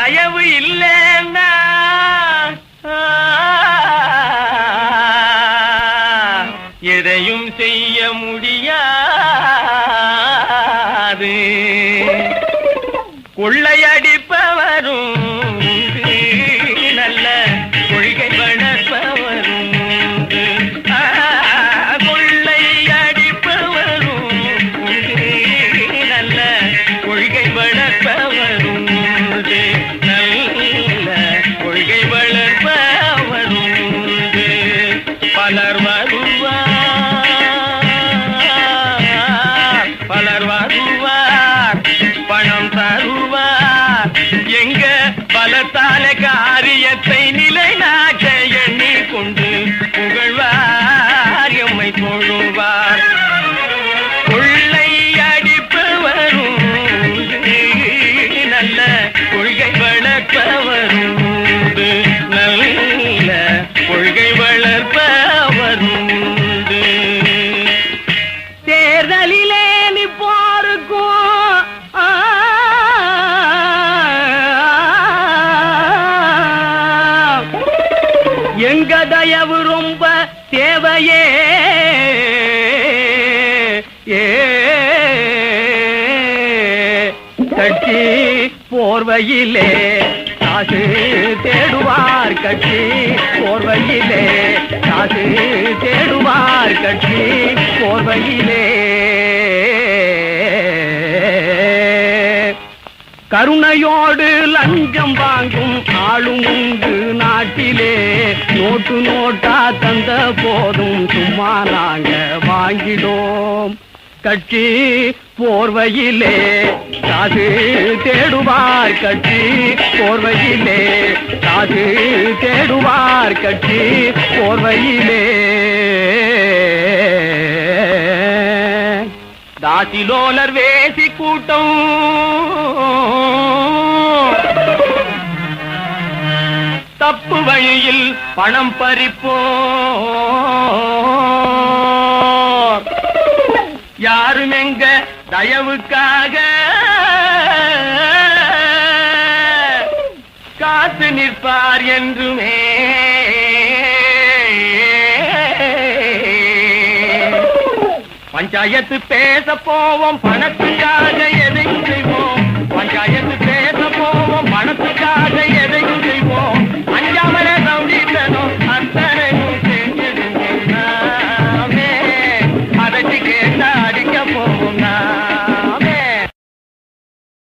தயவு இல்லைன்னா எதையும் செய்ய முடியாது. கொள்ளையடிப்பவரும் நல்ல கொள்கை வளர்ப்பவரும். கொள்ளையடிப்பவரும் நல்ல கொள்கை வளர்ப்பவரும். பலத்தால காரியத்தை நிலைநாட்ட எங்க ரொம்ப தேவையே. ஏ. போர்வையிலே காசு தேடுவார் கட்சி போர்வையிலே காசு தேடுவார் கட்சி போர்வையிலே கருணையோடு லஞ்சம் வாங்கும் ஆளும் உண்டு நாட்டிலே. நோட்டு நோட்டா தந்த போதும் சும்மா நாங்க வாங்கிடோம் கட்சி போர்வையிலே காது தேடுவார் கட்சி போர்வையிலே. காது தேடுவார் கட்சி போர்வையிலே. தாசிலோலர் வேசி கூட்டம். தப்பு வழியில் பணம் பறிப்போ யாரும் எங்க தயவுக்காக காத்து நிற்பார் என்றுமே. பஞ்சாயத்து பேச போவோம் பணத்தை